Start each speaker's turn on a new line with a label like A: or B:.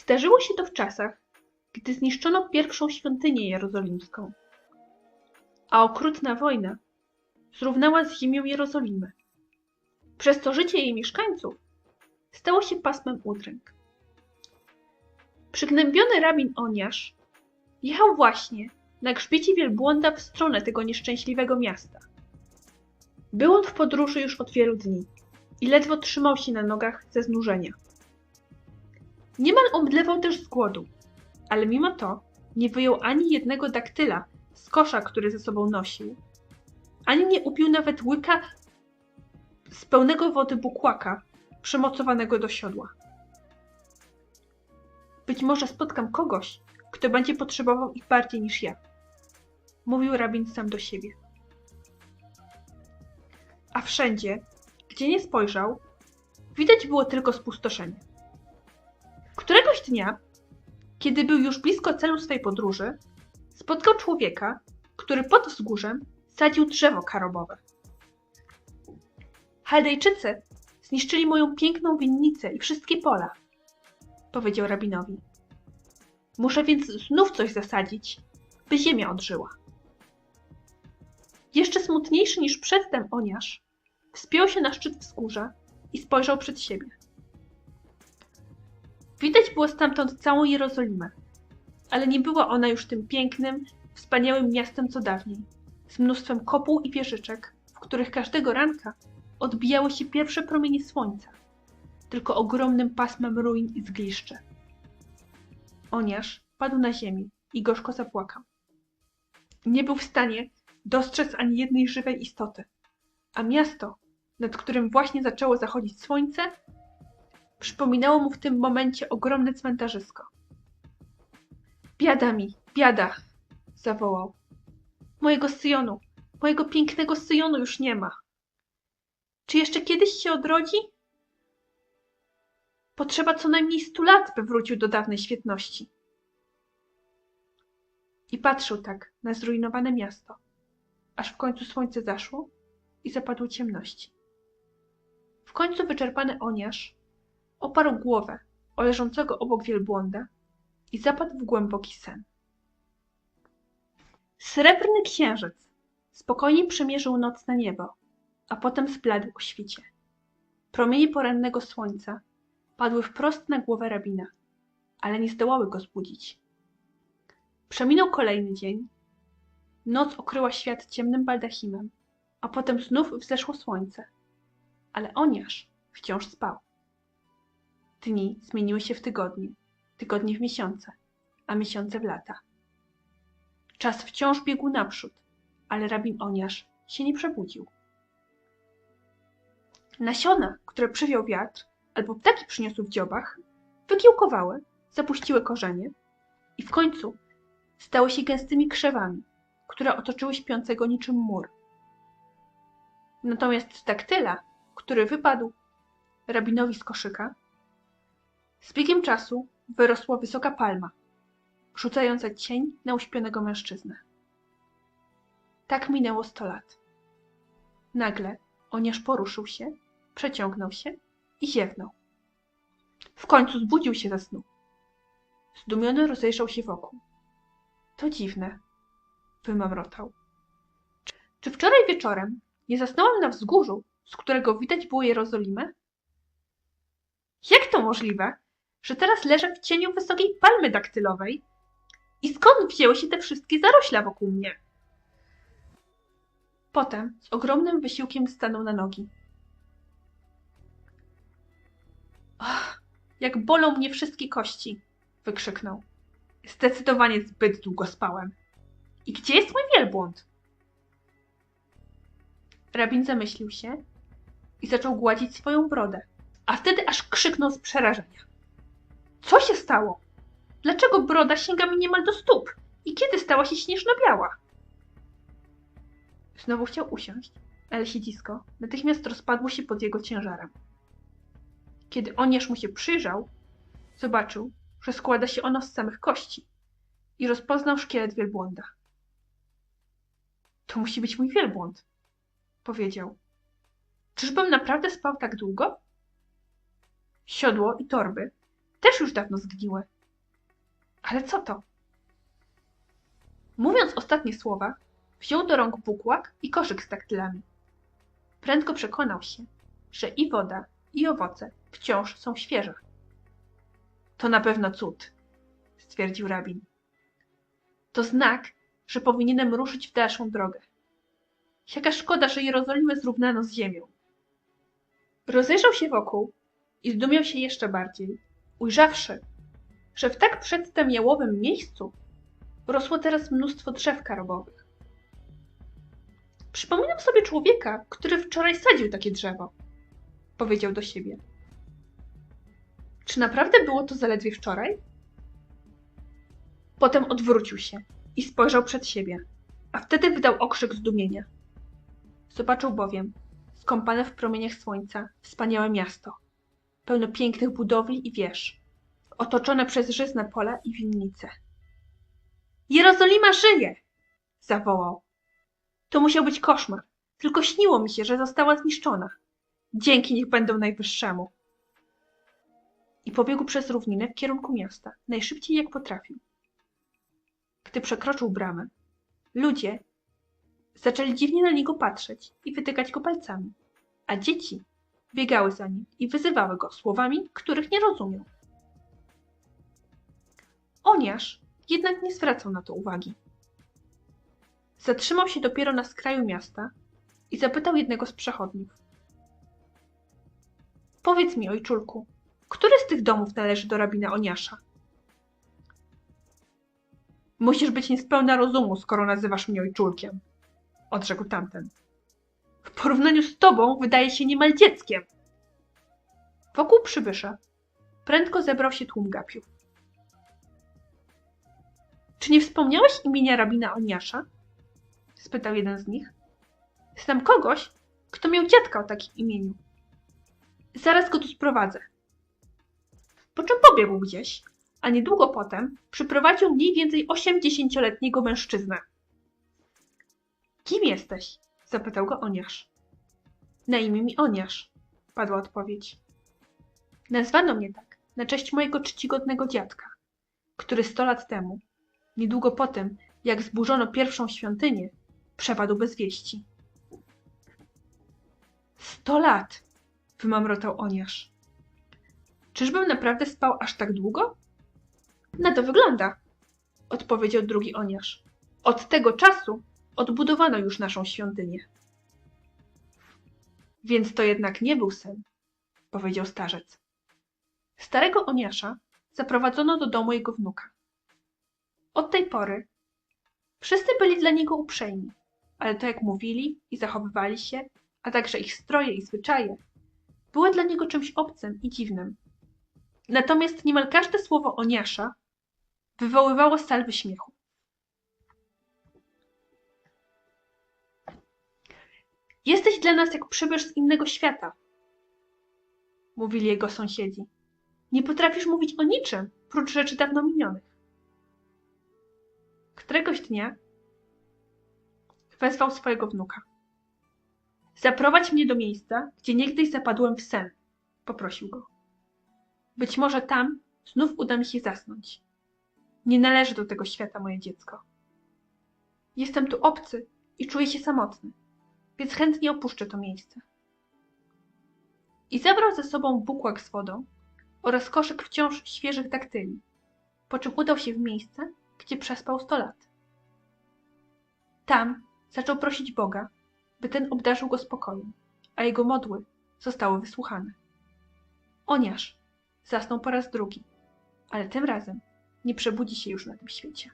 A: Zdarzyło się to w czasach, gdy zniszczono pierwszą świątynię jerozolimską, a okrutna wojna zrównała z ziemią Jerozolimę. Przez to życie jej mieszkańców stało się pasmem udręk. Przygnębiony rabin Oniasz jechał właśnie na grzbiecie wielbłąda w stronę tego nieszczęśliwego miasta. Był on w podróży już od wielu dni i ledwo trzymał się na nogach ze znużenia. Niemal omdlewał też z głodu, ale mimo to nie wyjął ani jednego daktyla z kosza, który ze sobą nosił, ani nie upił nawet łyka z pełnego wody bukłaka przymocowanego do siodła. Być może spotkam kogoś, kto będzie potrzebował ich bardziej niż ja, mówił rabin sam do siebie. A wszędzie, gdzie nie spojrzał, widać było tylko spustoszenie. Któregoś dnia, kiedy był już blisko celu swej podróży, spotkał człowieka, który pod wzgórzem sadził drzewo karobowe. Chaldejczycy zniszczyli moją piękną winnicę i wszystkie pola, powiedział rabinowi. Muszę więc znów coś zasadzić, by ziemia odżyła. Jeszcze smutniejszy niż przedtem Oniasz wspiął się na szczyt wzgórza i spojrzał przed siebie. Widać było stamtąd całą Jerozolimę, ale nie była ona już tym pięknym, wspaniałym miastem co dawniej, z mnóstwem kopuł i wieżyczek, w których każdego ranka odbijały się pierwsze promienie słońca, tylko ogromnym pasmem ruin i zgliszczy. Oniasz padł na ziemi i gorzko zapłakał. Nie był w stanie dostrzec ani jednej żywej istoty, a miasto, nad którym właśnie zaczęło zachodzić słońce, przypominało mu w tym momencie ogromne cmentarzysko. Biada mi, biada! zawołał. Mojego Syjonu, mojego pięknego Syjonu już nie ma. Czy jeszcze kiedyś się odrodzi? Potrzeba co najmniej stu lat, by wrócił do dawnej świetności. I patrzył tak na zrujnowane miasto, aż w końcu słońce zaszło i zapadły ciemności. W końcu wyczerpany Oniasz oparł głowę o leżącego obok wielbłąda i zapadł w głęboki sen. Srebrny księżyc spokojnie przemierzył nocne niebo, a potem zbladł o świcie. Promienie porannego słońca padły wprost na głowę rabina, ale nie zdołały go zbudzić. Przeminął kolejny dzień. Noc okryła świat ciemnym baldachimem, a potem znów wzeszło słońce. Ale Oniasz wciąż spał. Dni zmieniły się w tygodnie, tygodnie w miesiące, a miesiące w lata. Czas wciąż biegł naprzód, ale rabin Oniasz się nie przebudził. Nasiona, które przywiał wiatr, albo ptaki przyniosły w dziobach, wykiełkowały, zapuściły korzenie i w końcu stały się gęstymi krzewami, które otoczyły śpiącego niczym mur. Natomiast z daktyla, który wypadł rabinowi z koszyka, z biegiem czasu wyrosła wysoka palma, rzucająca cień na uśpionego mężczyznę. Tak minęło sto lat. Nagle Oniasz poruszył się, przeciągnął się i ziewnął. W końcu zbudził się ze snu. Zdumiony rozejrzał się wokół. To dziwne, wymamrotał. Czy wczoraj wieczorem nie zasnąłem na wzgórzu, z którego widać było Jerozolimę? Jak to możliwe, że teraz leżę w cieniu wysokiej palmy daktylowej? I skąd wzięły się te wszystkie zarośla wokół mnie? Potem z ogromnym wysiłkiem stanął na nogi. Ach, jak bolą mnie wszystkie kości! wykrzyknął. Zdecydowanie zbyt długo spałem. I gdzie jest mój wielbłąd? Rabin zamyślił się i zaczął gładzić swoją brodę, a wtedy aż krzyknął z przerażenia. Co się stało? Dlaczego broda sięga mi niemal do stóp? I kiedy stała się śnieżno-biała? Znowu chciał usiąść, ale siedzisko natychmiast rozpadło się pod jego ciężarem. Kiedy Oniasz mu się przyjrzał, zobaczył, że składa się ono z samych kości i rozpoznał szkielet wielbłąda. To musi być mój wielbłąd, powiedział. Czyżbym naprawdę spał tak długo? Siodło i torby też już dawno zgniły. Ale co to? Mówiąc ostatnie słowa, wziął do rąk bukłak i koszyk z daktylami. Prędko przekonał się, że i woda, i owoce wciąż są świeże. To na pewno cud, stwierdził rabin. To znak, że powinienem ruszyć w dalszą drogę. Jaka szkoda, że Jerozolimę zrównano z ziemią. Rozejrzał się wokół i zdumiał się jeszcze bardziej, ujrzawszy, że w tak przedtem jałowym miejscu rosło teraz mnóstwo drzew karobowych. Przypominam sobie człowieka, który wczoraj sadził takie drzewo, powiedział do siebie. Czy naprawdę było to zaledwie wczoraj? Potem odwrócił się i spojrzał przed siebie, a wtedy wydał okrzyk zdumienia. Zobaczył bowiem, skąpane w promieniach słońca, wspaniałe miasto, pełne pięknych budowli i wież, otoczone przez żyzne pola i winnice. Jerozolima żyje! zawołał. To musiał być koszmar. Tylko śniło mi się, że została zniszczona. Dzięki niech będą najwyższemu. I pobiegł przez równinę w kierunku miasta, najszybciej jak potrafił. Gdy przekroczył bramę, ludzie zaczęli dziwnie na niego patrzeć i wytykać go palcami, a dzieci biegały za nim i wyzywały go słowami, których nie rozumiał. Oniasz jednak nie zwracał na to uwagi. Zatrzymał się dopiero na skraju miasta i zapytał jednego z przechodniów. Powiedz mi, ojczulku, który z tych domów należy do rabina Oniasza? Musisz być niespełna rozumu, skoro nazywasz mnie ojczulkiem, odrzekł tamten. W porównaniu z tobą wydaje się niemal dzieckiem. Wokół przybysza prędko zebrał się tłum gapiów. Czy nie wspomniałeś imienia rabina Oniasza? spytał jeden z nich. Znam kogoś, kto miał dziadka o takim imieniu. Zaraz go tu sprowadzę. Po czym pobiegł gdzieś, a niedługo potem przyprowadził mniej więcej osiemdziesięcioletniego mężczyznę. Kim jesteś? Zapytał go Oniasz. Na imię mi Oniasz, padła odpowiedź. Nazwano mnie tak na cześć mojego czcigodnego dziadka, który sto lat temu, niedługo po tym, jak zburzono pierwszą świątynię, przepadł bez wieści. Sto lat! wymamrotał Oniasz. Czyżbym naprawdę spał aż tak długo? Na to wygląda, odpowiedział drugi Oniasz. Od tego czasu odbudowano już naszą świątynię. Więc to jednak nie był sen, powiedział starzec. Starego Oniasza zaprowadzono do domu jego wnuka. Od tej pory wszyscy byli dla niego uprzejmi, ale to jak mówili i zachowywali się, a także ich stroje i zwyczaje, były dla niego czymś obcym i dziwnym. Natomiast niemal każde słowo Oniasza wywoływało salwy śmiechu. Jesteś dla nas jak przybysz z innego świata, mówili jego sąsiedzi. Nie potrafisz mówić o niczym, prócz rzeczy dawno minionych. Któregoś dnia wezwał swojego wnuka. Zaprowadź mnie do miejsca, gdzie niegdyś zapadłem w sen, poprosił go. Być może tam znów uda mi się zasnąć. Nie należy do tego świata moje dziecko. Jestem tu obcy i czuję się samotny, więc chętnie opuszczę to miejsce. I zabrał ze sobą bukłak z wodą oraz koszyk wciąż świeżych daktyli, po czym udał się w miejsce, gdzie przespał sto lat. Tam zaczął prosić Boga, by ten obdarzył go spokojem, a jego modły zostały wysłuchane. Oniasz zasnął po raz drugi, ale tym razem nie przebudzi się już na tym świecie.